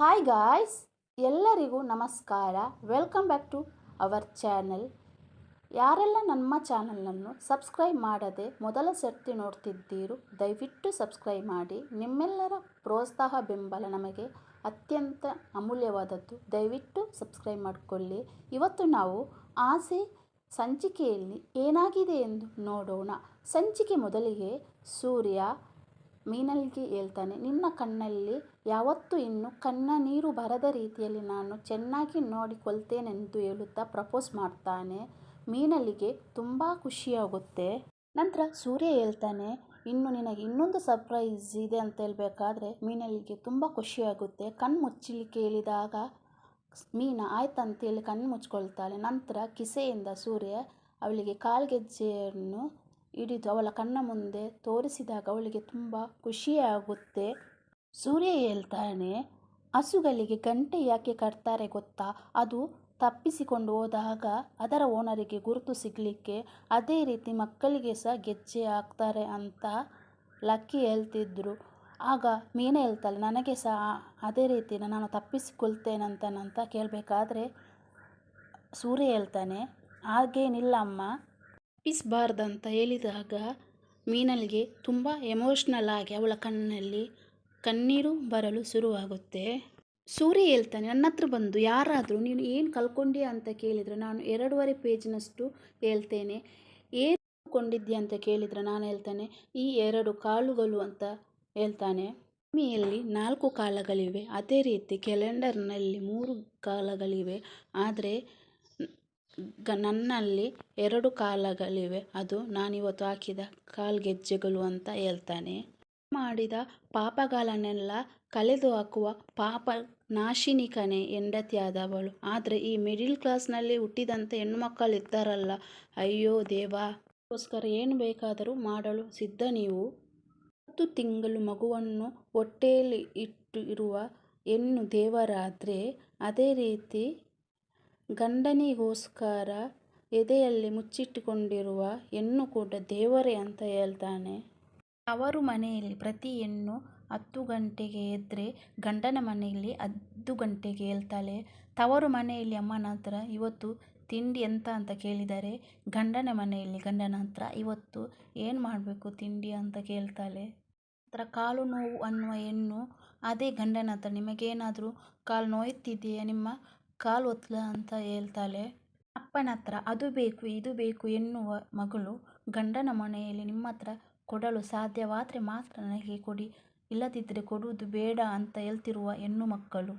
Hi guys ಎಲ್ಲರಿಗೂ ನಮಸ್ಕಾರ. Welcome back to our channel ಯಾರೆಲ್ಲ ನಮ್ಮ ಚಾನಲನ್ನು ಸಬ್ಸ್ಕ್ರೈಬ್ ಮಾಡದೆ ಮೊದಲ ಸರ್ತಿ ನೋಡ್ತಿದ್ದೀರು, ದಯವಿಟ್ಟು ಸಬ್ಸ್ಕ್ರೈಬ್ ಮಾಡಿ. ನಿಮ್ಮೆಲ್ಲರ ಪ್ರೋತ್ಸಾಹ ಬೆಂಬಲ ನಮಗೆ ಅತ್ಯಂತ ಅಮೂಲ್ಯವಾದದ್ದು. ದಯವಿಟ್ಟು ಸಬ್ಸ್ಕ್ರೈಬ್ ಮಾಡಿಕೊಳ್ಳಿ. ಇವತ್ತು ನಾವು ಆಸೆ ಸಂಚಿಕೆಯಲ್ಲಿ ಏನಾಗಿದೆ ಎಂದು ನೋಡೋಣ. ಸಂಚಿಕೆ ಮೊದಲಿಗೆ ಸೂರ್ಯ ಮೀನಲ್ಗೆ ಹೇಳ್ತಾನೆ, ನಿನ್ನ ಕಣ್ಣಲ್ಲಿ ಯಾವತ್ತೂ ಇನ್ನು ಕಣ್ಣ ನೀರು ಬರದ ರೀತಿಯಲ್ಲಿ ನಾನು ಚೆನ್ನಾಗಿ ನೋಡಿಕೊಳ್ತೇನೆಂದು ಹೇಳುತ್ತಾ ಪ್ರಪೋಸ್ ಮಾಡ್ತಾನೆ. ಮೀನಲ್ಲಿಗೆ ತುಂಬ ಖುಷಿಯಾಗುತ್ತೆ. ನಂತರ ಸೂರ್ಯ ಹೇಳ್ತಾನೆ, ಇನ್ನು ನಿನಗೆ ಇನ್ನೊಂದು ಸರ್ಪ್ರೈಸ್ ಇದೆ ಅಂತ ಹೇಳಬೇಕಾದ್ರೆ ಮೀನಲ್ಲಿಗೆ ತುಂಬ ಖುಷಿಯಾಗುತ್ತೆ. ಕಣ್ಣು ಮುಚ್ಚಲಿಕ್ಕೆ ಹೇಳಿದಾಗ ಮೀನ ಆಯ್ತಂತೇಳಿ ಕಣ್ಣು ಮುಚ್ಕೊಳ್ತಾಳೆ. ನಂತರ ಕಿಸೆಯಿಂದ ಸೂರ್ಯ ಅವಳಿಗೆ ಕಾಲ್ಗೆಜ್ಜೆಯನ್ನು ಹಿಡಿದು ಅವಳ ಕಣ್ಣ ಮುಂದೆ ತೋರಿಸಿದಾಗ ಅವಳಿಗೆ ತುಂಬ ಖುಷಿಯಾಗುತ್ತೆ. ಸೂರ್ಯ ಹೇಳ್ತಾನೆ, ಹಸುಗಳಿಗೆ ಗಂಟೆ ಯಾಕೆ ಕಟ್ತಾರೆ ಗೊತ್ತಾ? ಅದು ತಪ್ಪಿಸಿಕೊಂಡು ಹೋದಾಗ ಅದರ ಓನರಿಗೆ ಗುರುತು ಸಿಗಲಿಕ್ಕೆ ಅದೇ ರೀತಿ ಮಕ್ಕಳಿಗೆ ಸಹ ಗೆಜ್ಜೆ ಹಾಕ್ತಾರೆ ಅಂತ ಲಕ್ಕಿ ಹೇಳ್ತಿದ್ರು. ಆಗ ಮೀನ ಹೇಳ್ತಾಳೆ, ನನಗೆ ಸಹ ಅದೇ ರೀತಿ ನಾನು ತಪ್ಪಿಸಿಕೊಳ್ತೇನಂತ ಅಂತ ಕೇಳಬೇಕಾದ್ರೆ, ಸೂರ್ಯ ಹೇಳ್ತಾನೆ, ಹಾಗೇನಿಲ್ಲಮ್ಮ. ತಪ್ಪಿಸಬಾರ್ದಂತ ಹೇಳಿದಾಗ ಮೀನಲ್ಗೆ ತುಂಬ ಎಮೋಷ್ನಲ್ ಆಗಿ ಅವಳ ಕಣ್ಣಲ್ಲಿ ಕಣ್ಣೀರು ಬರಲು ಶುರುವಾಗುತ್ತೆ. ಸೂರ್ಯ ಹೇಳ್ತಾನೆ, ನನ್ನ ಹತ್ರ ಬಂದು ಯಾರಾದರೂ ನೀನು ಏನು ಕಲ್ಕೊಂಡೆ ಅಂತ ಕೇಳಿದರೆ ನಾನು ಎರಡೂವರೆ ಪೇಜಿನಷ್ಟು ಹೇಳ್ತೇನೆ. ಏನು ಕಲ್ಕೊಂಡಿದ್ದೆ ಅಂತ ಕೇಳಿದರೆ ನಾನು ಹೇಳ್ತಾನೆ, ಈ ಎರಡು ಕಾಲುಗಳು ಅಂತ ಹೇಳ್ತಾನೆ. ಭೂಮಿಯಲ್ಲಿ ನಾಲ್ಕು ಕಾಲಗಳಿವೆ, ಅದೇ ರೀತಿ ಕ್ಯಾಲೆಂಡರ್ನಲ್ಲಿ ಮೂರು ಕಾಲಗಳಿವೆ. ಆದರೆ ಗ ನನ್ನಲ್ಲಿ ಎರಡು ಕಾಲಗಳಿವೆ. ಅದು ನಾನಿವತ್ತು ಹಾಕಿದ ಕಾಲ್ಗೆಜ್ಜೆಗಳು ಅಂತ ಹೇಳ್ತಾನೆ. ಮಾಡಿದ ಪಾಪಗಳನ್ನೆಲ್ಲ ಕಳೆದು ಹಾಕುವ ಪಾಪ ನಾಶಿನಿಕನೇ ಹೆಂಡತಿಯಾದವಳು. ಆದರೆ ಈ ಮಿಡಿಲ್ ಕ್ಲಾಸ್ನಲ್ಲಿ ಹುಟ್ಟಿದಂಥ ಹೆಣ್ಣುಮಕ್ಕಳು ಇದ್ದಾರಲ್ಲ ಅಯ್ಯೋ ದೇವಾ. ಏನು ಬೇಕಾದರೂ ಮಾಡಲು ಸಿದ್ಧ ನೀವು. ಹತ್ತು ತಿಂಗಳು ಮಗುವನ್ನು ಹೊಟ್ಟೆಯಲ್ಲಿ ಇಟ್ಟು ಇರುವ ಹೆಣ್ಣು ದೇವರಾದರೆ ಅದೇ ರೀತಿ ಗಂಡನಿಗೋಸ್ಕರ ಎದೆಯಲ್ಲಿ ಮುಚ್ಚಿಟ್ಟುಕೊಂಡಿರುವ ಹೆಣ್ಣು ಕೂಡ ದೇವರೇ ಅಂತ ಹೇಳ್ತಾನೆ. ತವರು ಮನೆಯಲ್ಲಿ ಪ್ರತಿ ಹೆಣ್ಣು ಹತ್ತು ಗಂಟೆಗೆ ಎದ್ದರೆ ಗಂಡನ ಮನೆಯಲ್ಲಿ ಹತ್ತು ಗಂಟೆಗೆ ಹೇಳ್ತಾಳೆ. ತವರು ಮನೆಯಲ್ಲಿ ಅಮ್ಮನ ಹತ್ರ ಇವತ್ತು ತಿಂಡಿ ಎಂತ ಅಂತ ಕೇಳಿದರೆ ಗಂಡನ ಮನೆಯಲ್ಲಿ ಗಂಡನ ಹತ್ರ ಇವತ್ತು ಏನು ಮಾಡಬೇಕು ತಿಂಡಿ ಅಂತ ಕೇಳ್ತಾಳೆ. ಹತ್ರ ಕಾಲು ನೋವು ಅನ್ನುವ ಹೆಣ್ಣು ಅದೇ ಗಂಡನ ಹತ್ರ ನಿಮಗೇನಾದರೂ ಕಾಲು ನೋಯ್ತಿದೆಯಾ ನಿಮ್ಮ ಕಾಲು ಒತ್ತಲ ಅಂತ ಹೇಳ್ತಾಳೆ, ಅಪ್ಪನ ಹತ್ರ ಅದು ಬೇಕು, ಇದು ಬೇಕು ಎನ್ನುವ ಮಗಳು ಗಂಡನ ಮನೆಯಲ್ಲಿ ನಿಮ್ಮ ಹತ್ರ ಕೊಡಲು ಸಾಧ್ಯವಾದರೆ ಮಾತ್ರ ನನಗೆ ಕೊಡಿ ಇಲ್ಲದಿದ್ದರೆ ಕೊಡುವುದು ಬೇಡ ಅಂತ ಹೇಳ್ತಿರುವ ಹೆಣ್ಣು ಮಕ್ಕಳು.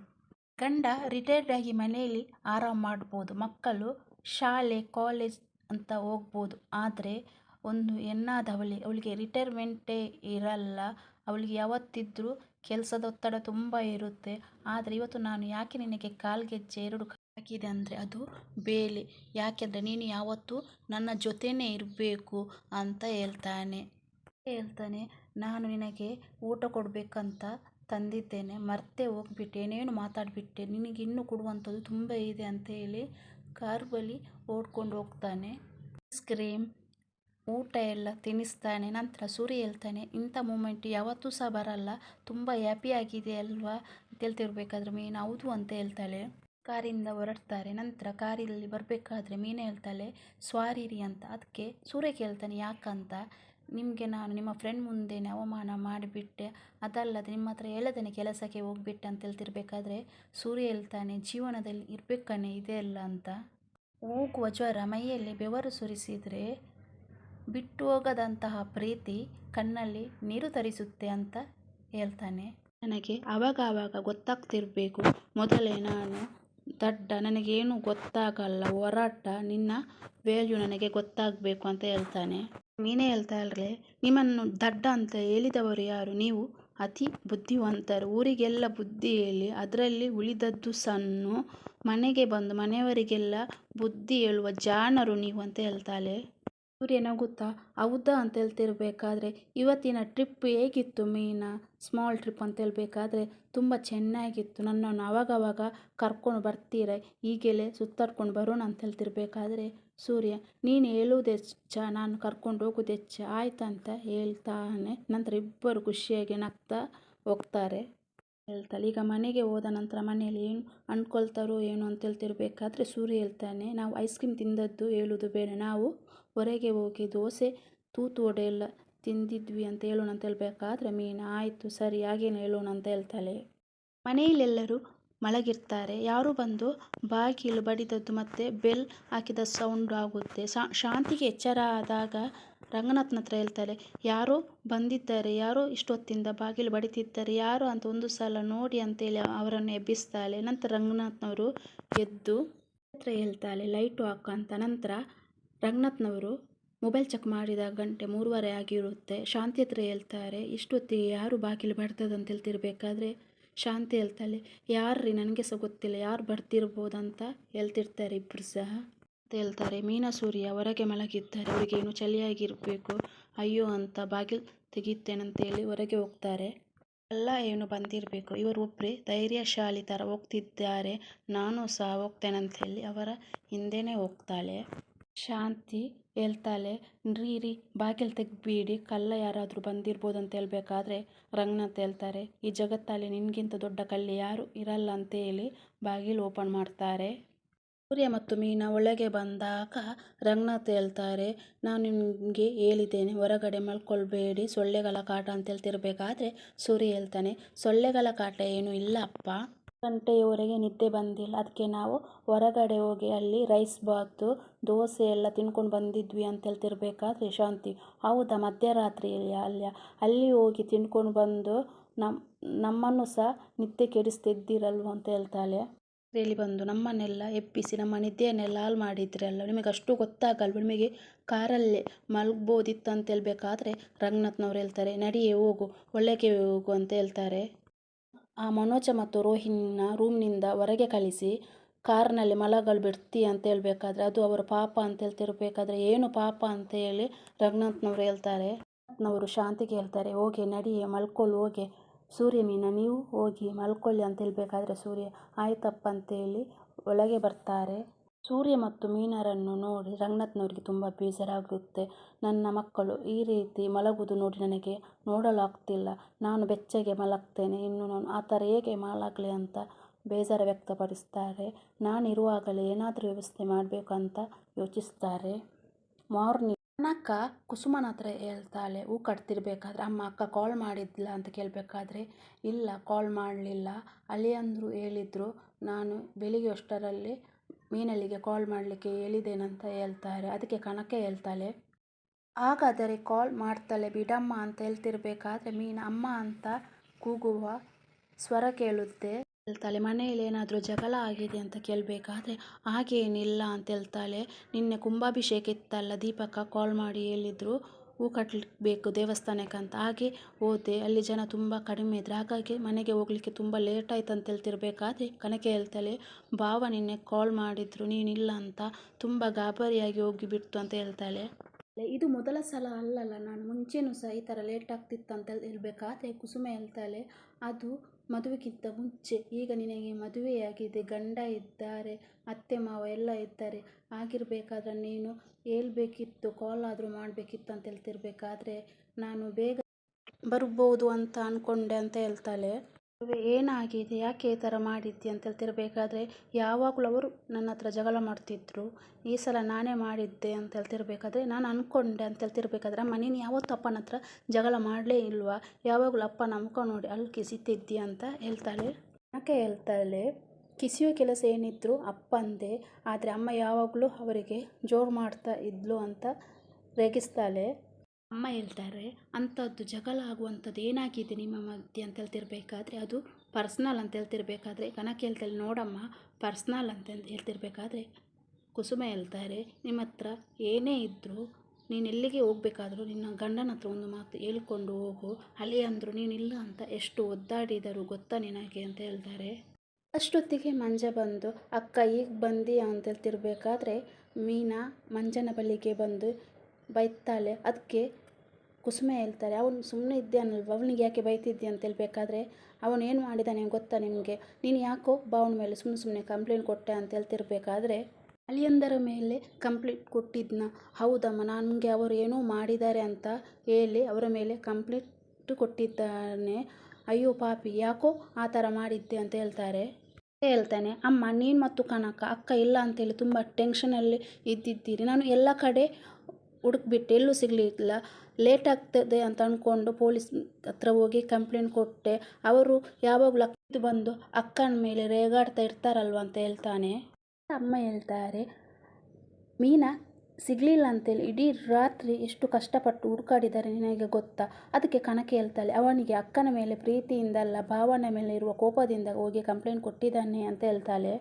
ಗಂಡ ರಿಟೈರ್ಡ್ ಆಗಿ ಮನೆಯಲ್ಲಿ ಆರಾಮ ಮಾಡ್ಬೋದು, ಮಕ್ಕಳು ಶಾಲೆ ಕಾಲೇಜ್ ಅಂತ ಹೋಗ್ಬೋದು, ಆದರೆ ಒಂದು ಹೆಣ್ಣಾದವಳಿ ಅವಳಿಗೆ ರಿಟೈರ್ಮೆಂಟೇ ಇರಲ್ಲ. ಅವಳಿಗೆ ಯಾವತ್ತಿದ್ರೂ ಕೆಲಸದ ಒತ್ತಡ ತುಂಬ ಇರುತ್ತೆ. ಆದರೆ ಇವತ್ತು ನಾನು ಯಾಕೆ ನಿನಗೆ ಕಾಲ್ಗೆಜ್ಜೆ ಎರಡು ಹಾಕಿದೆ ಅಂದರೆ ಅದು ಬೇಲಿ. ಯಾಕೆಂದರೆ ನೀನು ಯಾವತ್ತೂ ನನ್ನ ಜೊತೆನೇ ಇರಬೇಕು ಅಂತ ಹೇಳ್ತಾನೆ. ಹೇಳ್ತಾನೆ, ನಾನು ನಿನಗೆ ಊಟ ಕೊಡಬೇಕಂತ ತಂದಿದ್ದೇನೆ. ಮರ್ತೇ ಹೋಗ್ಬಿಟ್ಟೆ, ಏನೇನು ಮಾತಾಡಿಬಿಟ್ಟೆ. ನಿನಗೆ ಇನ್ನೂ ಕೊಡುವಂಥದ್ದು ತುಂಬ ಇದೆ ಅಂತ ಹೇಳಿ ಕಾರ್ ಬಳಿ ಓಡ್ಕೊಂಡು ಹೋಗ್ತಾನೆ. ಐಸ್ ಕ್ರೀಮ್ ಊಟ ಎಲ್ಲ ತಿನ್ನಿಸ್ತಾನೆ ನಂತರ ಸೂರ್ಯ ಹೇಳ್ತಾನೆ. ಇಂಥ ಮೂಮೆಂಟ್ ಯಾವತ್ತೂ ಸಹ ಬರಲ್ಲ. ತುಂಬ ಹ್ಯಾಪಿ ಆಗಿದೆ ಅಲ್ವಾ? ಅಂತ ಹೇಳ್ತಿರ್ಬೇಕಾದ್ರೆ ಮೀನು ಹೌದು ಅಂತ ಹೇಳ್ತಾಳೆ. ಕಾರಿಂದ ಹೊರಡ್ತಾರೆ. ನಂತರ ಕಾರಲ್ಲಿ ಬರಬೇಕಾದ್ರೆ ಮೀನು ಹೇಳ್ತಾಳೆ, ಸ್ವಾರಿರಿ ಅಂತ. ಅದಕ್ಕೆ ಸೂರ್ಯ ಕೇಳ್ತಾನೆ, ಯಾಕಂತ? ನಿಮಗೆ ನಾನು ನಿಮ್ಮ ಫ್ರೆಂಡ್ ಮುಂದೆನೇ ಅವಮಾನ ಮಾಡಿಬಿಟ್ಟೆ. ಅದಲ್ಲದೆ ನಿಮ್ಮ ಹತ್ರ ಹೇಳದೇನೆ ಕೆಲಸಕ್ಕೆ ಹೋಗ್ಬಿಟ್ಟೆ ಅಂತ ಹೇಳ್ತಿರ್ಬೇಕಾದ್ರೆ ಸೂರ್ಯ ಹೇಳ್ತಾನೆ, ಜೀವನದಲ್ಲಿ ಇರಬೇಕಾನೆ ಇದೆ ಅಲ್ಲ ಅಂತ. ಹೋಗುವ ಜ್ವರ ಮೈಯಲ್ಲಿ ಬೆವರು ಸುರಿಸಿದರೆ ಬಿಟ್ಟು ಹೋಗದಂತಹ ಪ್ರೀತಿ ಕಣ್ಣಲ್ಲಿ ನೀರು ತರಿಸುತ್ತೆ ಅಂತ ಹೇಳ್ತಾನೆ. ನನಗೆ ಆವಾಗ ಆವಾಗ ಗೊತ್ತಾಗ್ತಿರಬೇಕು. ಮೊದಲೇ ನಾನು ದಡ್ಡ, ನನಗೇನು ಗೊತ್ತಾಗಲ್ಲ, ಹೋರಾಟ, ನಿನ್ನ ವ್ಯಾಲ್ಯೂ ನನಗೆ ಗೊತ್ತಾಗಬೇಕು ಅಂತ ಹೇಳ್ತಾನೆ. ನೀನೇ ಹೇಳ್ತಾಳ್ರೆ ನಿಮ್ಮನ್ನು ದಡ್ಡ ಅಂತ ಹೇಳಿದವರು ಯಾರು? ನೀವು ಅತಿ ಬುದ್ಧಿವಂತರು. ಊರಿಗೆಲ್ಲ ಬುದ್ಧಿ ಹೇಳಿ, ಅದರಲ್ಲಿ ಉಳಿದದ್ದು ಸಣ್ಣ ಮನೆಗೆ ಬಂದು ಮನೆಯವರಿಗೆಲ್ಲ ಬುದ್ಧಿ ಹೇಳುವ ಜಾಣರು ನೀವು ಅಂತ ಹೇಳ್ತಾಳೆ. ಸೂರ್ಯ ಗೊತ್ತಾ ಹೌದಾ? ಅಂತ ಹೇಳ್ತಿರ್ಬೇಕಾದ್ರೆ, ಇವತ್ತಿನ ಟ್ರಿಪ್ ಹೇಗಿತ್ತು ಮೀನಾ? ಸ್ಮಾಲ್ ಟ್ರಿಪ್ ಅಂತ ಹೇಳ್ಬೇಕಾದ್ರೆ ತುಂಬ ಚೆನ್ನಾಗಿತ್ತು. ನನ್ನನ್ನು ಅವಾಗವಾಗ ಕರ್ಕೊಂಡು ಬರ್ತೀರ? ಹೀಗೆಲೆ ಸುತ್ತಾಡ್ಕೊಂಡು ಬರೋಣ ಅಂತ ಹೇಳ್ತಿರ್ಬೇಕಾದ್ರೆ, ಸೂರ್ಯ, ನೀನು ಹೇಳುವುದೇ ಹೆಚ್ಚ ನಾನು ಕರ್ಕೊಂಡು ಹೋಗೋದು ಹೆಚ್ಚ ಆಯ್ತಾ? ಅಂತ ಹೇಳ್ತಾನೆ. ನಂತರ ಇಬ್ಬರು ಖುಷಿಯಾಗಿ ನಗ್ತಾ ಹೋಗ್ತಾರೆ. ಹೇಳ್ತಾಳೆ, ಈಗ ಮನೆಗೆ ಹೋದ ನಂತರ ಮನೆಯಲ್ಲಿ ಏನು ಅಂದ್ಕೊಳ್ತಾರೋ ಏನು ಅಂತ ಹೇಳ್ತಿರ್ಬೇಕಾದ್ರೆ ಸೂರ್ಯ ಹೇಳ್ತಾನೆ, ನಾವು ಐಸ್ ಕ್ರೀಮ್ ತಿಂದದ್ದು ಹೇಳೋದು ಬೇಡ, ನಾವು ಹೊರಗೆ ಹೋಗಿ ದೋಸೆ ತೂತು ಒಡೆ ಎಲ್ಲ ತಿಂದಿದ್ವಿ ಅಂತ ಹೇಳೋಣ ಅಂತ ಹೇಳಬೇಕಾದ್ರೆ, ಮೀನು ಆಯಿತು, ಸರಿ, ಹಾಗೇನು ಹೇಳೋಣ ಅಂತ ಹೇಳ್ತಾಳೆ. ಮನೆಯಲ್ಲೆಲ್ಲರೂ ಮಲಗಿರ್ತಾರೆ. ಯಾರು ಬಂದು ಬಾಗಿಲು ಬಡಿದದ್ದು ಮತ್ತು ಬೆಲ್ ಹಾಕಿದ ಸೌಂಡ್ ಆಗುತ್ತೆ. ಶಾಂತಿಗೆ ಎಚ್ಚರ ಆದಾಗ ರಂಗನಾಥನ ಹತ್ರ ಹೇಳ್ತಾಳೆ, ಯಾರೋ ಬಂದಿದ್ದಾರೆ, ಯಾರೋ ಇಷ್ಟೊತ್ತಿಂದ ಬಾಗಿಲು ಬಡಿತಿದ್ದಾರೆ, ಯಾರು ಅಂತ ಒಂದು ಸಲ ನೋಡಿ ಅಂತೇಳಿ ಅವರನ್ನು ಎಬ್ಬಿಸ್ತಾಳೆ. ನಂತರ ರಂಗನಾಥ್ನವರು ಎದ್ದು ಹತ್ರ ಹೇಳ್ತಾಳೆ, ಲೈಟು ಹಾಕು ಅಂತ. ನಂತರ ರಂಗನಾಥ್ನವರು ಮೊಬೈಲ್ ಚೆಕ್ ಮಾಡಿದ ಗಂಟೆ ಮೂರುವರೆ ಆಗಿರುತ್ತೆ. ಶಾಂತಿ ಹತ್ರ ಹೇಳ್ತಾರೆ, ಇಷ್ಟೊತ್ತಿಗೆ ಯಾರು ಬಾಗಿಲು ಬರ್ತದೆ ಅಂತ ಹೇಳ್ತಿರ್ಬೇಕಾದ್ರೆ? ಶಾಂತಿ ಹೇಳ್ತಾಳೆ, ಯಾರ್ರೀ, ನನಗೆ ಸಹ ಗೊತ್ತಿಲ್ಲ, ಯಾರು ಬರ್ತಿರ್ಬೋದಂತ ಹೇಳ್ತಿರ್ತಾರೆ ಇಬ್ಬರು ಸಹ. ಅಂತ ಹೇಳ್ತಾರೆ, ಮೀನಾ ಸೂರ್ಯ ಹೊರಗೆ ಮಲಗಿದ್ದಾರೆ, ಅವರಿಗೆ ಏನು ಚಳಿಯಾಗಿರಬೇಕು. ಅಯ್ಯೋ ಅಂತ ಬಾಗಿಲು ತೆಗಿತೇನಂತೇಳಿ ಹೊರಗೆ ಹೋಗ್ತಾರೆ. ಎಲ್ಲ ಏನು ಬಂದಿರಬೇಕು. ಇವರು ಒಬ್ಬರೇ ಧೈರ್ಯಶಾಲಿ ಥರ ಹೋಗ್ತಿದ್ದಾರೆ. ನಾನು ಸಹ ಹೋಗ್ತೇನಂತ ಹೇಳಿ ಅವರ ಹಿಂದೆನೇ ಹೋಗ್ತಾಳೆ. ಶಾಂತಿ ಹೇಳ್ತಾಳೆ. ರೀ ಬಾಗಿಲು ತೆಗ್ಬೇಡಿ ಕಳ್ಳ ಯಾರಾದರೂ ಬಂದಿರ್ಬೋದು ಅಂತ ಹೇಳ್ಬೇಕಾದ್ರೆ ರಂಗನಾಥ್ ಹೇಳ್ತಾರೆ. ಈ ಜಗತ್ತಲ್ಲಿ ನಿನಗಿಂತ ದೊಡ್ಡ ಕಳ್ಳಿ ಯಾರು ಇರಲ್ಲ ಅಂತೇಳಿ ಬಾಗಿಲು ಓಪನ್ ಮಾಡ್ತಾರೆ. ಸೂರ್ಯ ಮತ್ತು ಮೀನಾ ಒಳಗೆ ಬಂದಾಗ ರಂಗನಾಥ್ ಹೇಳ್ತಾರೆ, ನಾನು ನಿಮಗೆ ಹೇಳಿದ್ದೇನೆ, ಹೊರಗಡೆ ಮಲ್ಕೊಳ್ಬೇಡಿ, ಸೊಳ್ಳೆಗಳ ಕಾಟ ಅಂತ ಹೇಳ್ತಿರ್ಬೇಕಾದ್ರೆ ಸೂರ್ಯ ಹೇಳ್ತಾನೆ. ಸೊಳ್ಳೆಗಳ ಕಾಟ ಏನೂ ಇಲ್ಲ ಅಪ್ಪ ಗಂಟೆಯವರೆಗೆ ನಿದ್ದೆ ಬಂದಿಲ್ಲ. ಅದಕ್ಕೆ ನಾವು ಹೊರಗಡೆ ಹೋಗಿ ಅಲ್ಲಿ ರೈಸ್ ಬಾತು, ದೋಸೆ ಎಲ್ಲ ತಿನ್ಕೊಂಡು ಬಂದಿದ್ವಿ ಅಂತ ಹೇಳ್ತಿರ್ಬೇಕಾದ್ರೆ ಶಾಂತಿ. ಹೌದಾ? ಮಧ್ಯರಾತ್ರಿಯಲ್ಲಿ ಅಲ್ಲ ಅಲ್ಲಿ ಹೋಗಿ ತಿನ್ಕೊಂಡು ಬಂದು ನಮ್ಮ ನಮ್ಮನ್ನು ಸಹ ನಿದ್ದೆ ಕೆಡಿಸ್ತಿದ್ದೀರಲ್ವ ಅಂತ ಹೇಳ್ತಾಳೆ ಇಲ್ಲಿ ಬಂದು ನಮ್ಮನ್ನೆಲ್ಲ ಎಪ್ಪಿಸಿ ನಮ್ಮ ನಿದ್ದೆಯನ್ನೆಲ್ಲ ಹಾಳು ಮಾಡಿದ್ರಲ್ಲ ನಿಮಗೆ ಅಷ್ಟು ಗೊತ್ತಾಗಲ್ವ? ನಿಮಗೆ ಕಾರಲ್ಲೇ ಮಲಗ್ಬೋದಿತ್ತು ಅಂತ ಹೇಳ್ಬೇಕಾದ್ರೆ ರಂಗನಾಥ್ನವ್ರು ಹೇಳ್ತಾರೆ, ನಡಿಯೇ ಹೋಗು ಒಳಗೆ ಹೋಗು ಅಂತ ಹೇಳ್ತಾರೆ. ಆ ಮನೋಜ ಮತ್ತು ರೋಹಿಣಿನ ರೂಮ್ನಿಂದ ಹೊರಗೆ ಕಳಿಸಿ, ಕಾರ್ನಲ್ಲಿ ಮಲಗಳು ಬಿಡ್ತಿ ಅಂತ ಹೇಳಬೇಕಾದ್ರೆ, ಅದು ಅವರ ಪಾಪ ಅಂತ ಹೇಳ್ತಿರ್ಬೇಕಾದ್ರೆ ಏನು ಪಾಪ ಅಂತ ಹೇಳಿ ರಘುನಾಥ್ನವರು ಹೇಳ್ತಾರೆ. ರಘುನಾಥ್ನವರು ಶಾಂತಿಗೆ ಹೇಳ್ತಾರೆ, ಹೋಗಿ ನಡಿಯೇ, ಮಲ್ಕೊಳ್ಳಿ, ಹೋಗಿ. ಸೂರ್ಯ ಮೀನ, ನೀವು ಹೋಗಿ ಮಲ್ಕೊಳ್ಳಿ ಅಂತ ಹೇಳ್ಬೇಕಾದ್ರೆ ಸೂರ್ಯ, ಆಯ್ತಪ್ಪ ಅಂತೇಳಿ ಒಳಗೆ ಬರ್ತಾರೆ. ಸೂರ್ಯ ಮತ್ತು ಮೀನರನ್ನು ನೋಡಿ ರಂಗನಾಥ್ನವರಿಗೆ ತುಂಬ ಬೇಜಾರಾಗುತ್ತೆ ನನ್ನ ಮಕ್ಕಳು ಈ ರೀತಿ ಮಲಗುವುದು ನೋಡಿ ನನಗೆ ನೋಡಲು ಆಗ್ತಿಲ್ಲ. ನಾನು ಬೆಚ್ಚಗೆ ಮಲಗ್ತೇನೆ. ಇನ್ನು ನಾನು ಆ ಥರ ಹೇಗೆ ಮಲಗಲಿ ಅಂತ ಬೇಜಾರು ವ್ಯಕ್ತಪಡಿಸ್ತಾರೆ. ನಾನಿರುವಾಗಲೇ ಏನಾದರೂ ವ್ಯವಸ್ಥೆ ಮಾಡಬೇಕು ಅಂತ ಯೋಚಿಸ್ತಾರೆ. ಮಾರ್ನಿಂಗ್ ಅಕ್ಕ ಕುಸುಮನ ಹತ್ರ ಹೇಳ್ತಾಳೆ, ಹೂ ಕಟ್ತಿರ್ಬೇಕಾದ್ರೆ ಅಮ್ಮ ಅಕ್ಕ ಕಾಲ್ ಮಾಡಿದ್ಲ ಅಂತ ಕೇಳಬೇಕಾದ್ರೆ, ಇಲ್ಲ ಕಾಲ್ ಮಾಡಲಿಲ್ಲ. ಅಲ್ಲಿ ಅಂದರು ಹೇಳಿದರು, ನಾನು ಬೆಳಿಗ್ಗೆ ಅಷ್ಟರಲ್ಲಿ ಮೀನಲ್ಲಿಗೆ ಕಾಲ್ ಮಾಡಲಿಕ್ಕೆ ಹೇಳಿದ್ದೇನಂತ ಹೇಳ್ತಾರೆ. ಅದಕ್ಕೆ ಕನಕ ಹೇಳ್ತಾಳೆ. ಹಾಗಾದರೆ ಕಾಲ್ ಮಾಡ್ತಾಳೆ ಬಿಡಮ್ಮ ಅಂತ ಹೇಳ್ತಿರ್ಬೇಕಾದ್ರೆ ಮೀನು ಅಮ್ಮ ಅಂತ ಕೂಗುವ ಸ್ವರ ಕೇಳುತ್ತೆ. ಹೇಳ್ತಾಳೆ, ಮನೆಯಲ್ಲಿ ಏನಾದರೂ ಜಗಳ ಆಗಿದೆ ಅಂತ ಕೇಳಬೇಕಾದ್ರೆ ಹಾಗೇನಿಲ್ಲ ಅಂತ ಹೇಳ್ತಾಳೆ. ನಿನ್ನೆ ಕುಂಭಾಭಿಷೇಕ ಇತ್ತಲ್ಲ ದೀಪಕ್ಕ ಕಾಲ್ ಮಾಡಿ ಹೇಳಿದರು. ಹೂ ಕಟ್ಟಬೇಕು ದೇವಸ್ಥಾನಕ್ಕೆ ಅಂತ. ಹಾಗೆ ಹೋದೆ. ಅಲ್ಲಿ ಜನ ತುಂಬ ಕಡಿಮೆ ಇದ್ದರು ಹಾಗಾಗಿ ಮನೆಗೆ ಹೋಗಲಿಕ್ಕೆ ತುಂಬ ಲೇಟ್ ಆಯ್ತು ಅಂತ ಹೇಳ್ತಿರ್ಬೇಕಾದ್ರೆ ಕನಕ ಹೇಳ್ತಾಳೆ ಭಾವ ನಿನ್ನೆ ಕಾಲ್ ಮಾಡಿದ್ರು ನೀನಿಲ್ಲ ಅಂತ. ತುಂಬ ಗಾಬರಿಯಾಗಿ ಹೋಗಿ ಬಿಡ್ತು ಅಂತ ಹೇಳ್ತಾಳೆ. ಇದು ಮೊದಲ ಸಲ ಅಲ್ಲಲ್ಲ. ನಾನು ಮುಂಚೆನೂ ಸಹ ಈ ಥರ ಲೇಟ್ ಆಗ್ತಿತ್ತು ಅಂತ ಹೇಳ್ಬೇಕಾದ್ರೆ ಕುಸುಮ ಹೇಳ್ತಾಳೆ, ಅದು ಮದುವೆಗಿಂತ ಮುಂಚೆ, ಈಗ ನಿನಗೆ ಮದುವೆಯಾಗಿದೆ, ಗಂಡ ಇದ್ದಾರೆ, ಅತ್ತೆ, ಮಾವ ಎಲ್ಲ ಇದ್ದಾರೆ. ಆಗಿರಬೇಕಾದ್ರೆ ನೀನು ಹೇಳ್ಬೇಕಿತ್ತು ಕಾಲ್ ಆದರೂ ಮಾಡಬೇಕಿತ್ತು ಅಂತ ಹೇಳ್ತಿರ್ಬೇಕಾದ್ರೆ, ನಾನು ಬೇಗ ಬರ್ಬೋದು ಅಂತ ಅಂದ್ಕೊಂಡೆ ಅಂತ ಹೇಳ್ತಾಳೆ. ಏನಾಗಿದೆ? ಯಾಕೆ ಈ ಥರ ಮಾಡಿದ್ದಿ ಅಂತ ಹೇಳ್ತಿರ್ಬೇಕಾದ್ರೆ, ಯಾವಾಗಲೂ ಅವರು ನನ್ನ ಹತ್ರ ಜಗಳ ಮಾಡ್ತಿದ್ರು. ಈ ಸಲ ನಾನೇ ಮಾಡಿದ್ದೆ ಅಂತ ಹೇಳ್ತಿರ್ಬೇಕಾದ್ರೆ, ನಾನು ಅಂದ್ಕೊಂಡೆ ಅಂತ ಹೇಳ್ತಿರ್ಬೇಕಾದ್ರೆ, ಅಮ್ಮ ಯಾವತ್ತೂ ಅಪ್ಪನ ಹತ್ರ ಜಗಳ ಮಾಡಲೇ ಇಲ್ವಾ? ಯಾವಾಗಲೂ ಅಪ್ಪ ಮುಖ ನೋಡಿ ಅಲ್ಲಿ ಕಿಸಿತಿದ್ದಿ ಅಂತ ಹೇಳ್ತಾಳೆ. ಯಾಕೆ ಹೇಳ್ತಾಳೆ? ಕಿಸಿಯೋ ಕೆಲಸ ಏನಿದ್ರು ಅಪ್ಪಂದೆ. ಆದರೆ ಅಮ್ಮ ಯಾವಾಗಲೂ ಅವರಿಗೆ ಜೋರು ಮಾಡ್ತಾ ಇದ್ಲು ಅಂತ ರೇಗಿಸ್ತಾಳೆ. ಅಮ್ಮ ಹೇಳ್ತಾರೆ, ಅಂಥದ್ದು ಜಗಳ ಆಗುವಂಥದ್ದು ಏನಾಗಿದೆ ನಿಮ್ಮ ಮಧ್ಯೆ? ಅಂತ ಹೇಳ್ತಿರ್ಬೇಕಾದ್ರೆ, ಅದು ಪರ್ಸ್ನಲ್ ಅಂತ ಹೇಳ್ತಿರ್ಬೇಕಾದ್ರೆ ಕನಕ ಹೇಳ್ತಾಳೆ ನೋಡಮ್ಮ, ಪರ್ಸ್ನಲ್ ಅಂತ ಹೇಳ್ತಿರ್ಬೇಕಾದ್ರೆ, ಕುಸುಮ ಹೇಳ್ತಾರೆ, ನಿಮ್ಮ ಹತ್ರ ಏನೇ ಇದ್ದರೂ ನೀನು ಎಲ್ಲಿಗೆ ಹೋಗಬೇಕಾದ್ರೂ ನಿನ್ನ ಗಂಡನ ಹತ್ರ ಒಂದು ಮಾತು ಹೇಳ್ಕೊಂಡು ಹೋಗು, ಅಲ್ಲಿ ಅಂದರು ನೀನಿಲ್ಲ ಅಂತ ಎಷ್ಟು ಒದ್ದಾಡಿದರು ಗೊತ್ತಾ ನಿನಗೆ? ಅಂತ ಹೇಳ್ತಾರೆ. ಅಷ್ಟೊತ್ತಿಗೆ ಮಂಜ ಬಂದು, ಅಕ್ಕ, ಈಗ ಬಂದಿ ಅಂತ ಹೇಳ್ತಿರ್ಬೇಕಾದ್ರೆ, ಮೀನಾ, ಮಂಜನ ಬಳಿಗೆ ಬಂದು ಬೈತಾಳೆ, ಅದಕ್ಕೆ ಕುಸುಮ ಹೇಳ್ತಾರೆ, ಅವನು ಸುಮ್ಮನೆ ಇದ್ದಾನಲ್ವ ಅವನಿಗೆ ಯಾಕೆ ಬೈತಿದ್ದೆ ಅಂತ ಹೇಳಬೇಕಾದ್ರೆ, ಅವನು ಏನು ಮಾಡಿದಾನೆ ಗೊತ್ತಾ ನಿಮಗೆ? ನೀನು ಯಾಕೋ ಬಾವನ ಮೇಲೆ ಸುಮ್ಮನೆ ಸುಮ್ಮನೆ ಕಂಪ್ಲೇಂಟ್ ಕೊಟ್ಟೆ ಅಂತ ಹೇಳ್ತಿರ್ಬೇಕಾದ್ರೆ ಅಲಿಯಂದರ ಮೇಲೆ ಕಂಪ್ಲೇಂಟ್ ಕೊಟ್ಟಿದ್ನ. ಹೌದಮ್ಮ, ನನಗೆ ಅವರು ಏನೋ ಮಾಡಿದ್ದಾರೆ ಅಂತ ಹೇಳಿ ಅವರ ಮೇಲೆ ಕಂಪ್ಲೇಂಟ್ ಕೊಟ್ಟಿದ್ದಾನೆ. ಅಯ್ಯೋ ಪಾಪಿ, ಯಾಕೋ ಆ ಥರ ಮಾಡಿದ್ದೆ ಅಂತ ಹೇಳ್ತಾರೆ. ಹೇಳ್ತಾನೆ, ಅಮ್ಮ, ನೀನು ಮತ್ತು ಕನಕ, ಅಕ್ಕ ಇಲ್ಲ ಅಂತೇಳಿ ತುಂಬ ಟೆನ್ಷನಲ್ಲಿ ಇದ್ದಿದ್ದೀರಿ. ನಾನು ಎಲ್ಲ ಕಡೆ ಹುಡುಕ್ಬಿಟ್ಟು, ಎಲ್ಲೂ ಸಿಗಲಿಲ್ಲ. ಲೇಟ್ ಆಗ್ತದೆ ಅಂತ ಅಂದ್ಕೊಂಡು ಪೊಲೀಸ್ ಹತ್ರ ಹೋಗಿ ಕಂಪ್ಲೇಂಟ್ ಕೊಟ್ಟೆ. ಅವರು ಯಾವಾಗಲೂ ಇದು ಬಂದು ಅಕ್ಕನ ಮೇಲೆ ರೇಗಾಡ್ತಾ ಇರ್ತಾರಲ್ವ ಅಂತ ಹೇಳ್ತಾನೆ. ಅಮ್ಮ ಹೇಳ್ತಾರೆ, ಮೀನಾ, ಸಿಗಲಿಲ್ಲ ಅಂತೇಳಿ. ಇಡೀ ರಾತ್ರಿ ಎಷ್ಟು ಕಷ್ಟಪಟ್ಟು ಹುಡುಕಾಡಿದ್ದಾರೆ ನಿನಗೆ ಗೊತ್ತಾ? ಅದಕ್ಕೆ ಕಣಕ್ಕೆ ಹೇಳ್ತಾಳೆ, ಅವನಿಗೆ ಅಕ್ಕನ ಮೇಲೆ ಪ್ರೀತಿಯಿಂದಲ್ಲ, ಭಾವನೆ ಮೇಲೆ ಇರುವ ಕೋಪದಿಂದ ಹೋಗಿ ಕಂಪ್ಲೇಂಟ್ ಕೊಟ್ಟಿದ್ದಾನೆ ಅಂತ ಹೇಳ್ತಾಳೆ.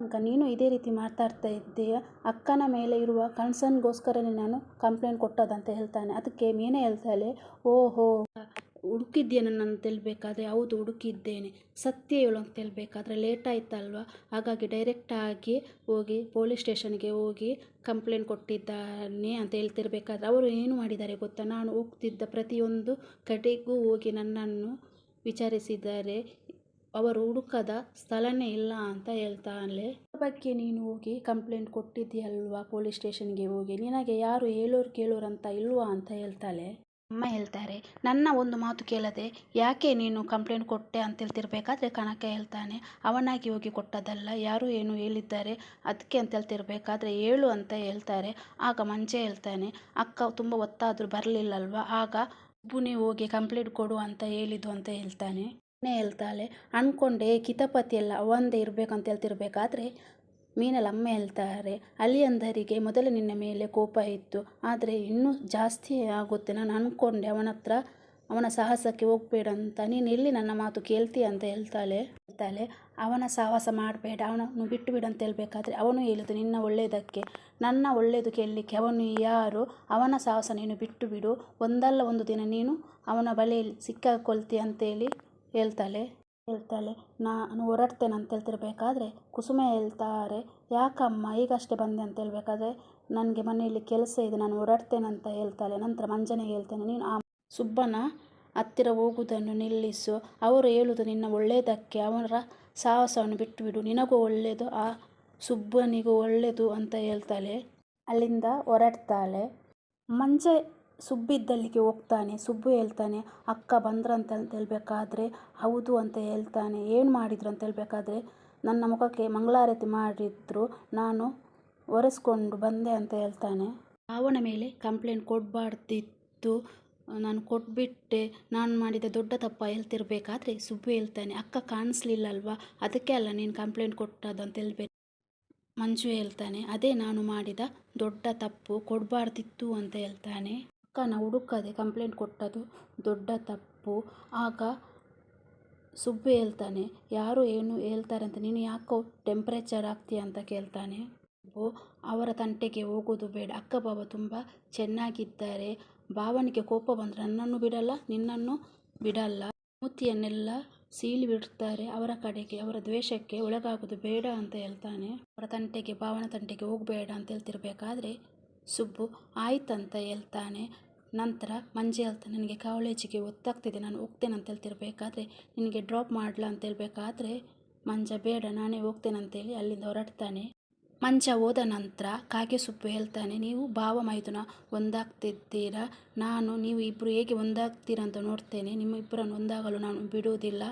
ಅಕ್ಕ ನೀನು ಇದೇ ರೀತಿ ಮಾತಾಡ್ತಾ ಇದ್ದೀಯ. ಅಕ್ಕನ ಮೇಲೆ ಇರುವ ಕನ್ಸರ್ನ್ಗೋಸ್ಕರನೇ ನಾನು ಕಂಪ್ಲೇಂಟ್ ಕೊಟ್ಟದಂತ ಹೇಳ್ತಾನೆ. ಅದಕ್ಕೆ ಮೀನೇ ಹೇಳ್ತಾಳೆ? ಓಹೋ, ಹುಡುಕಿದ್ಯಾ ನನ್ನನ್ನು ತಿಳ್ಬೇಕಾದ್ರೆ ಹೌದು, ಹುಡುಕಿದ್ದೇನೆ. ಸತ್ಯ ಹೇಳು ಅಂತ ಹೇಳ್ಬೇಕಾದ್ರೆ ಲೇಟ್ ಆಯ್ತಲ್ವ? ಹಾಗಾಗಿ ಡೈರೆಕ್ಟಾಗಿ ಹೋಗಿ ಪೊಲೀಸ್ ಸ್ಟೇಷನ್ಗೆ ಹೋಗಿ ಕಂಪ್ಲೇಂಟ್ ಕೊಟ್ಟಿದ್ದಾನೆ ಅಂತ ಹೇಳ್ತಿರ್ಬೇಕಾದ್ರೆ ಅವರು ಏನು ಮಾಡಿದ್ದಾರೆ ಗೊತ್ತಾ? ನಾನು ಹೋಗ್ತಿದ್ದ ಪ್ರತಿಯೊಂದು ಕಡೆಗೂ ಹೋಗಿ ನನ್ನನ್ನು ವಿಚಾರಿಸಿದ್ದಾರೆ. ಅವರು ಹುಡುಕದ ಸ್ಥಳನೇ ಇಲ್ಲ ಅಂತ ಹೇಳ್ತಾನೆ. ಬಗ್ಗೆ ನೀನು ಹೋಗಿ ಕಂಪ್ಲೇಂಟ್ ಕೊಟ್ಟಿದ್ದೀಯಲ್ವಾ ಪೊಲೀಸ್ ಸ್ಟೇಷನ್ಗೆ ಹೋಗಿ? ನಿನಗೆ ಯಾರು ಹೇಳೋರು ಕೇಳೋರು ಅಂತ ಇಲ್ವಾ ಅಂತ ಹೇಳ್ತಾಳೆ. ಅಮ್ಮ ಹೇಳ್ತಾರೆ ನನ್ನ ಒಂದು ಮಾತು ಕೇಳದೆ ಯಾಕೆ ನೀನು ಕಂಪ್ಲೇಂಟ್ ಕೊಟ್ಟೆ ಅಂತ ಹೇಳ್ತಿರ್ಬೇಕಾದ್ರೆ ಕನಕ ಹೇಳ್ತಾನೆ ಅವನಾಗಿ ಹೋಗಿ ಕೊಟ್ಟದಲ್ಲ ಯಾರು ಏನು ಹೇಳಿದ್ದಾರೆ ಅದಕ್ಕೆ ಅಂತ ಹೇಳ್ತಿರ್ಬೇಕಾದ್ರೆ ಹೇಳು ಅಂತ ಹೇಳ್ತಾರೆ. ಆಗ ಮಂಜೆ ಹೇಳ್ತಾನೆ ಅಕ್ಕ ತುಂಬ ಒತ್ತಾದರೂ ಬರಲಿಲ್ಲಲ್ವ? ಆಗ ಒಬ್ಬನೇ ಹೋಗಿ ಕಂಪ್ಲೇಂಟ್ ಕೊಡು ಅಂತ ಹೇಳಿದ್ದು ಅಂತ ಹೇಳ್ತಾನೆ. ಹೇಳ್ತಾಳೆ. ಅಂದ್ಕೊಂಡೆ ಕಿತಪತಿ ಎಲ್ಲ ಅವಂದೇ ಇರಬೇಕಂತ ಹೇಳ್ತಿರ್ಬೇಕಾದ್ರೆ ಅಮ್ಮ ಹೇಳ್ತಾರೆ ಅಳಿಯಂದರಿಗೆ ಮೊದಲು ನಿನ್ನ ಮೇಲೆ ಕೋಪ ಇತ್ತು, ಆದರೆ ಇನ್ನೂ ಜಾಸ್ತಿ ಆಗುತ್ತೆ. ನಾನು ಅಂದ್ಕೊಂಡೆ ಅವನ ಹತ್ರ ಅವನ ಸಾಹಸಕ್ಕೆ ಹೋಗಬೇಡ ಅಂತ. ನೀನು ಎಲ್ಲಿ ನನ್ನ ಮಾತು ಕೇಳ್ತೀಯ ಅಂತ ಹೇಳ್ತಾಳೆ. ಹೇಳ್ತಾಳೆ, ಅವನ ಸಾಹಸ ಮಾಡಬೇಡ, ಅವನನ್ನು ಬಿಟ್ಟು ಬಿಡು ಅಂತ ಹೇಳ್ಬೇಕಾದ್ರೆ ಅವನು ಹೇಳಿದ್ದು ನಿನ್ನ ಒಳ್ಳೆಯದಕ್ಕೆ ನನ್ನ ಒಳ್ಳೆಯದು ಕೇಳಲಿಕ್ಕೆ ಅವನು ಯಾರು? ಅವನ ಸಾಹಸ ನೀನು ಬಿಟ್ಟು ಬಿಡು. ಒಂದಲ್ಲ ಒಂದು ದಿನ ನೀನು ಅವನ ಬಲೆಯಲ್ಲಿ ಸಿಕ್ಕಾಕೊಳ್ತೀಯ ಅಂತೇಳಿ ಹೇಳ್ತಾಳೆ. ಹೇಳ್ತಾಳೆ ನಾನು ಹೊರಡ್ತೇನೆ ಅಂತ ಹೇಳ್ತಿರ್ಬೇಕಾದ್ರೆ ಕುಸುಮೆ ಹೇಳ್ತಾರೆ, ಯಾಕಮ್ಮ, ಈಗಷ್ಟೇ ಬಂದೆ ಅಂತ ಹೇಳ್ಬೇಕಾದ್ರೆ ನನಗೆ ಮನೆಯಲ್ಲಿ ಕೆಲಸ ಇದೆ, ನಾನು ಹೊರಡ್ತೇನೆ ಅಂತ ಹೇಳ್ತಾಳೆ, ನಂತರ ಮಂಜನೆಗೆ ಹೇಳ್ತೇನೆ, ನೀನು ಆ ಸುಬ್ಬನ ಹತ್ತಿರ ಹೋಗುವುದನ್ನು ನಿಲ್ಲಿಸು, ಅವರು ಹೇಳುವುದು ನಿನ್ನ ಒಳ್ಳೆಯದಕ್ಕೆ ಅವರ ಸಾಹಸವನ್ನು ಬಿಟ್ಟುಬಿಡು, ನಿನಗೂ ಒಳ್ಳೆಯದು ಆ ಸುಬ್ಬನಿಗೂ ಒಳ್ಳೆಯದು ಅಂತ ಹೇಳ್ತಾಳೆ. ಅಲ್ಲಿಂದ ಹೊರಡ್ತಾಳೆ. ಮಂಜ ಸುಬ್ಬಿದ್ದಲ್ಲಿಗೆ ಹೋಗ್ತಾನೆ, ಸುಬ್ಬು ಹೇಳ್ತಾನೆ, ಅಕ್ಕ ಬಂದ್ರಂತ ಅಂತ ಹೇಳಬೇಕಾದ್ರೆ, ಹೌದು ಅಂತ ಹೇಳ್ತಾನೆ, ಏನು ಮಾಡಿದ್ರು ಅಂತ ಹೇಳಬೇಕಾದ್ರೆ, ನನ್ನ ಮುಖಕ್ಕೆ ಮಂಗಳಾರತಿ ಮಾಡಿದ್ರು, ನಾನು ಒರೆಸ್ಕೊಂಡು ಬಂದೆ ಅಂತ ಹೇಳ್ತಾನೆ. ಅವನ ಮೇಲೆ ಕಂಪ್ಲೇಂಟ್ ಕೊಡಬಾರ್ದಿತ್ತು. ನಾನು ಕೊಟ್ಬಿಟ್ಟೆ, ನಾನು ಮಾಡಿದ ದೊಡ್ಡ ತಪ್ಪ ಹೇಳ್ತಿರ್ಬೇಕಾದ್ರೆ ಸುಬ್ಬು ಹೇಳ್ತಾನೆ, ಅಕ್ಕ ಕಾಣಿಸ್ಲಿಲ್ಲಲ್ವಾ, ಅದಕ್ಕೆ ಅಲ್ಲ ನೀನು ಕಂಪ್ಲೇಂಟ್ ಕೊಟ್ಟದ್ದು ಅಂತ ಹೇಳ್ಬೇಕು. ಮಂಜು ಹೇಳ್ತಾನೆ, ಅದೇ ನಾನು ಮಾಡಿದ ದೊಡ್ಡ ತಪ್ಪು, ಕೊಡಬಾರ್ದಿತ್ತು ಅಂತ ಹೇಳ್ತಾನೆ. ಅಕ್ಕನ ಹುಡುಕದೆ ಕಂಪ್ಲೇಂಟ್ ಕೊಟ್ಟದ್ದು ದೊಡ್ಡ ತಪ್ಪು. ಆಗ ಸುಬ್ಬು ಹೇಳ್ತಾನೆ, ಯಾರು ಏನು ಹೇಳ್ತಾರೆ ಅಂತ ನೀನು ಯಾಕೋ ಟೆಂಪ್ರೇಚರ್ ಆಗ್ತೀಯ ಅಂತ ಕೇಳ್ತಾನೆ. ಸುಬ್ಬು, ಅವರ ತಂಟೆಗೆ ಹೋಗೋದು ಬೇಡ. ಅಕ್ಕ ಬಾಬ ತುಂಬ ಚೆನ್ನಾಗಿದ್ದಾರೆ. ಭಾವನಿಗೆ ಕೋಪ ಬಂದರೆ ನನ್ನನ್ನು ಬಿಡಲ್ಲ, ನಿನ್ನನ್ನು ಬಿಡಲ್ಲ. ಮೂತಿಯನ್ನೆಲ್ಲ ಸೀಳಿ ಬಿಡ್ತಾರೆ ಅವರ ಕಡೆಗೆ, ಅವರ ದ್ವೇಷಕ್ಕೆ ಒಳಗಾಗೋದು ಬೇಡ ಅಂತ ಹೇಳ್ತಾನೆ. ಅವರ ತಂಟೆಗೆ, ಭಾವನ ತಂಟೆಗೆ ಹೋಗಬೇಡ ಅಂತ ಹೇಳ್ತಿರ್ಬೇಕಾದ್ರೆ ಸುಬ್ಬು, ಆಯ್ತಂತ, ಹೇಳ್ತಾನೆ. ನಂತರ ಮಂಜೆ ಅಂತ ನನಗೆ ಕಾಲೇಜಿಗೆ ಒತ್ತಾಗ್ತಿದೆ. ನಾನು ಹೋಗ್ತೇನೆ ಅಂತ ಹೇಳ್ತಿರ್ಬೇಕಾದ್ರೆ ನಿನಗೆ ಡ್ರಾಪ್ ಮಾಡಲ ಅಂತ ಹೇಳ್ಬೇಕಾದ್ರೆ, ಮಂಜ ಬೇಡ, ನಾನೇ ಹೋಗ್ತೇನೆ ಅಂತೇಳಿ ಅಲ್ಲಿಂದ ಹೊರಡ್ತಾನೆ. ಮಂಜ ಹೋದ ನಂತರ ಕಾಗೆ ಸುಬ್ಬು ಹೇಳ್ತಾನೆ, ನೀವು ಭಾವ ಮೈದುನ ಒಂದಾಗ್ತಿದ್ದೀರಾ? ನಾನು, ನೀವು ಇಬ್ಬರು ಹೇಗೆ ಒಂದಾಗ್ತೀರಾ ಅಂತ ನೋಡ್ತೇನೆ. ನಿಮ್ಮ ಇಬ್ಬರನ್ನು ಒಂದಾಗಲು ನಾನು ಬಿಡುವುದಿಲ್ಲ.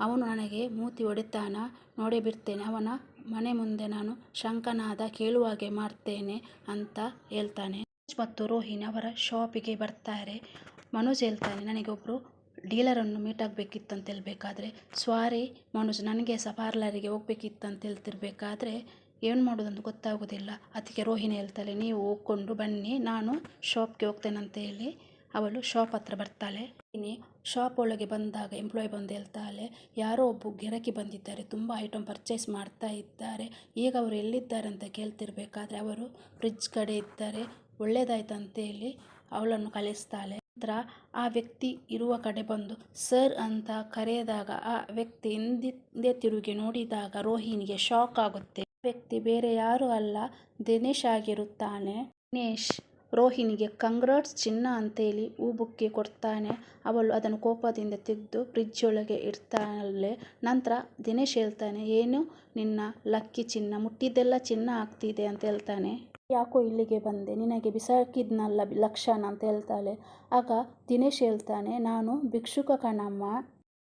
ಅವನು ನನಗೆ ಮೂತಿ ಹೊಡಿತಾನ ನೋಡೇ ಬಿಡ್ತೇನೆ. ಅವನ ಮನೆ ಮುಂದೆ ನಾನು ಶಂಕನಾದ ಕೇಳುವಾಗೆ ಮಾಡ್ತೇನೆ ಅಂತ ಹೇಳ್ತಾನೆ. ಮತ್ತು ರೋಹಿಣಿ ಅವರ ಶಾಪಿಗೆ ಬರ್ತಾರೆ. ಮನೋಜ್ ಹೇಳ್ತಾನೆ ನನಗೆ ಒಬ್ಬರು ಡೀಲರನ್ನು ಮೀಟ್ ಆಗಬೇಕಿತ್ತು ಅಂತ ಹೇಳ್ಬೇಕಾದ್ರೆ ಸ್ವಾರಿ ಮನೋಜ್, ನನಗೆ ಸಹ ಪಾರ್ಲರಿಗೆ ಹೋಗ್ಬೇಕಿತ್ತು ಅಂತ ಹೇಳ್ತಿರ್ಬೇಕಾದ್ರೆ ಏನು ಮಾಡೋದಂತ ಗೊತ್ತಾಗೋದಿಲ್ಲ. ಅದಕ್ಕೆ ರೋಹಿಣಿ ಹೇಳ್ತಾಳೆ, ನೀವು ಹೋಗ್ಕೊಂಡು ಬನ್ನಿ, ನಾನು ಶಾಪ್ಗೆ ಹೋಗ್ತೇನೆ ಅಂತ ಹೇಳಿ ಅವಳು ಶಾಪ್ ಹತ್ರ ಬರ್ತಾಳೆ. ಇನ್ನು ಶಾಪ್ ಒಳಗೆ ಬಂದಾಗ ಎಂಪ್ಲಾಯ್ ಬಂದು ಹೇಳ್ತಾಳೆ, ಯಾರೋ ಒಬ್ಬ ಗಿರಾಕಿ ಬಂದಿದ್ದಾರೆ, ತುಂಬ ಐಟಮ್ ಪರ್ಚೇಸ್ ಮಾಡ್ತಾ ಇದ್ದಾರೆ. ಈಗ ಅವರು ಎಲ್ಲಿದ್ದಾರೆ ಅಂತ ಕೇಳ್ತಿರ್ಬೇಕಾದ್ರೆ, ಅವರು ಫ್ರಿಜ್ ಕಡೆ ಇದ್ದಾರೆ. ಒಳ್ಳೇದಾಯ್ತು ಅಂತೇಳಿ ಅವಳನ್ನು ಕಳಿಸ್ತಾಳೆ. ನಂತರ ಆ ವ್ಯಕ್ತಿ ಇರುವ ಕಡೆ ಬಂದು, ಸರ್ ಅಂತ ಕರೆದಾಗ ಆ ವ್ಯಕ್ತಿ ಹಿಂದೆ ತಿರುಗಿ ನೋಡಿದಾಗ ರೋಹಿಣಿಗೆ ಶಾಕ್ ಆಗುತ್ತೆ. ವ್ಯಕ್ತಿ ಬೇರೆ ಯಾರೂ ಅಲ್ಲ, ದಿನೇಶ್ ಆಗಿರುತ್ತಾನೆ. ದಿನೇಶ್ ರೋಹಿಣಿಗೆ ಕಂಗ್ರಾಟ್ಸ್ ಚಿನ್ನ ಅಂತೇಳಿ ಹೂ ಬುಕ್ಕಿ ಕೊಡ್ತಾನೆ. ಅವಳು ಅದನ್ನು ಕೋಪದಿಂದ ತೆಗೆದು ಫ್ರಿಜ್ ಒಳಗೆ ಇಡ್ತಾಳೆ. ನಂತರ ದಿನೇಶ್ ಹೇಳ್ತಾನೆ, ಏನು, ನಿನ್ನ ಲಕ್ಕಿ ಚಿನ್ನ, ಮುಟ್ಟಿದ್ದೆಲ್ಲ ಚಿನ್ನ ಆಗ್ತಿದೆ ಅಂತ ಹೇಳ್ತಾನೆ. ಯಾಕೋ ಇಲ್ಲಿಗೆ ಬಂದೆ, ನಿನಗೆ ಬಿಸಾಕಿದ್ನಲ್ಲ ಲಕ್ಷಣ ಅಂತ ಹೇಳ್ತಾಳೆ. ಆಗ ದಿನೇಶ್ ಹೇಳ್ತಾನೆ, ನಾನು ಭಿಕ್ಷುಕ ಕಣಮ್ಮ,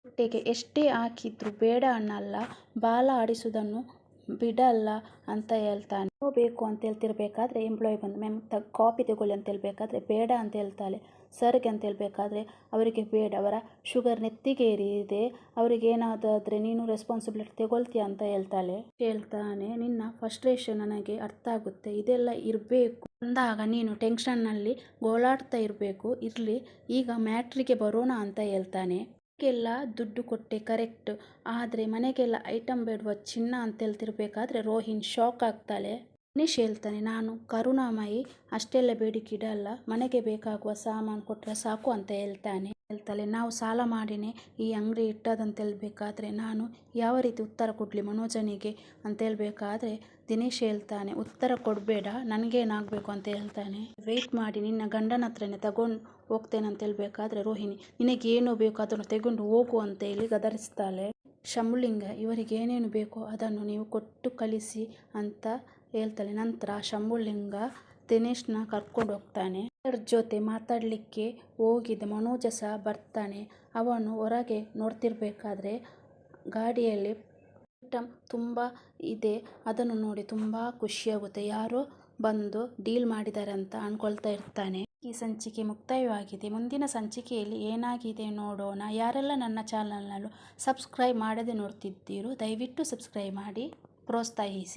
ಹೊಟ್ಟೆಗೆ ಎಷ್ಟೇ ಹಾಕಿದ್ರು ಬೇಡ ಅನ್ನಲ್ಲ, ಬಾಲ ಆಡಿಸೋದನ್ನು ಬಿಡಲ್ಲ ಅಂತ ಹೇಳ್ತಾನೆ. ಬೇಕು ಅಂತ ಹೇಳ್ತಿರ್ಬೇಕಾದ್ರೆ ಎಂಪ್ಲಾಯ್ ಬಂದು ಮ್ಯಾಮ್ ತ ಕಾಪಿ ತಗೊಳ್ಳಿ ಅಂತ ಹೇಳ್ಬೇಕಾದ್ರೆ ಬೇಡ ಅಂತ ಹೇಳ್ತಾಳೆ. ಸರ್ಗೆ ಅಂತ ಹೇಳಬೇಕಾದ್ರೆ ಅವರಿಗೆ ಬೇಡ, ಅವರ ಶುಗರ್ ನೆತ್ತಿಗೆ ಏರಿದೆ, ಅವರಿಗೆ ಏನಾದಾದರೆ ನೀನು ರೆಸ್ಪಾನ್ಸಿಬಿಲಿಟಿ ತಗೊಳ್ತೀಯ ಅಂತ ಹೇಳ್ತಾಳೆ. ಹೇಳ್ತಾನೆ, ನಿನ್ನ ಫಸ್ಟ್ರೇಷನ್ ನನಗೆ ಅರ್ಥ ಆಗುತ್ತೆ, ಇದೆಲ್ಲ ಇರಬೇಕು. ಅಂದಾಗ ನೀನು ಟೆನ್ಷನ್ನಲ್ಲಿ ಗೋಳಾಡ್ತಾ ಇರಬೇಕು, ಇರಲಿ, ಈಗ ಮ್ಯಾಟ್ರಿಗೆ ಬರೋಣ ಅಂತ ಹೇಳ್ತಾನೆ. ಮನೆಗೆಲ್ಲ ದುಡ್ಡು ಕೊಟ್ಟೆ ಕರೆಕ್ಟ್ ಆದರೆ ಮನೆಗೆಲ್ಲ ಐಟಮ್ ಬೇಡುವ ಚಿನ್ನ ಅಂತ ಹೇಳ್ತಿರ್ಬೇಕಾದ್ರೆ ರೋಹಿನ್ ಶಾಕ್ ಆಗ್ತಾಳೆ. ದಿನೇಶ್ ಹೇಳ್ತಾನೆ, ನಾನು ಕರುಣಾಮಯಿ, ಅಷ್ಟೆಲ್ಲ ಬೇಡಿಕೆ ಇಡಲ್ಲ, ಮನೆಗೆ ಬೇಕಾಗುವ ಸಾಮಾನು ಕೊಟ್ಟರೆ ಸಾಕು ಅಂತ ಹೇಳ್ತಾನೆ. ಹೇಳ್ತಾಳೆ, ನಾವು ಸಾಲ ಮಾಡಿನೇ ಈ ಅಂಗಡಿ ಇಟ್ಟದಂತ ಹೇಳ್ಬೇಕಾದ್ರೆ ನಾನು ಯಾವ ರೀತಿ ಉತ್ತರ ಕೊಡಲಿ ಮನೋಜನಿಗೆ ಅಂತ ಹೇಳ್ಬೇಕಾದ್ರೆ ದಿನೇಶ್ ಹೇಳ್ತಾನೆ, ಉತ್ತರ ಕೊಡಬೇಡ, ನನಗೇನಾಗಬೇಕು ಅಂತ ಹೇಳ್ತಾನೆ. ವೆಯ್ಟ್ ಮಾಡಿ, ನಿನ್ನ ಗಂಡನ ಹತ್ರನೇ ತಗೊಂಡು ಹೋಗ್ತೇನೆ ಅಂತ ಹೇಳ್ಬೇಕಾದ್ರೆ ರೋಹಿಣಿ, ನಿನಗೇನು ಬೇಕು ಅದನ್ನು ತಗೊಂಡು ಹೋಗು ಅಂತ ಹೇಳಿ ಗದರಿಸ್ತಾಳೆ. ಶಂಭುಲಿಂಗ ಇವರಿಗೆ ಏನೇನು ಬೇಕೋ ಅದನ್ನು ನೀವು ಕೊಟ್ಟು ಕಳಿಸಿ ಅಂತ ಹೇಳ್ತಾಳೆ. ನಂತರ ಶಂಭುಲಿಂಗ ದಿನೇಶ್ನ ಕರ್ಕೊಂಡು ಹೋಗ್ತಾನೆ. ಅದರ ಜೊತೆ ಮಾತಾಡಲಿಕ್ಕೆ ಹೋಗಿದ್ದ ಮನೋಜ ಸಹ ಬರ್ತಾನೆ. ಅವನು ಹೊರಗೆ ನೋಡ್ತಿರ್ಬೇಕಾದ್ರೆ ಗಾಡಿಯಲ್ಲಿ ಐಟಮ್ ತುಂಬ ಇದೆ. ಅದನ್ನು ನೋಡಿ ತುಂಬ ಖುಷಿಯಾಗುತ್ತೆ ಯಾರೋ ಬಂದು ಡೀಲ್ ಮಾಡಿದ್ದಾರೆ ಅಂತ ಅಂದ್ಕೊಳ್ತಾ ಇರ್ತಾನೆ. ಈ ಸಂಚಿಕೆ ಮುಕ್ತಾಯವಾಗಿದೆ. ಮುಂದಿನ ಸಂಚಿಕೆಯಲ್ಲಿ ಏನಾಗಿದೆ ನೋಡೋಣ. ಯಾರೆಲ್ಲ ನನ್ನ ಚಾನಲ್ನಲ್ಲೂ ಸಬ್ಸ್ಕ್ರೈಬ್ ಮಾಡದೆ ನೋಡ್ತಿದ್ದೀರೋ ದಯವಿಟ್ಟು ಸಬ್ಸ್ಕ್ರೈಬ್ ಮಾಡಿ. ಪ್ರೋತ್ಸಾಹಿಸಿ.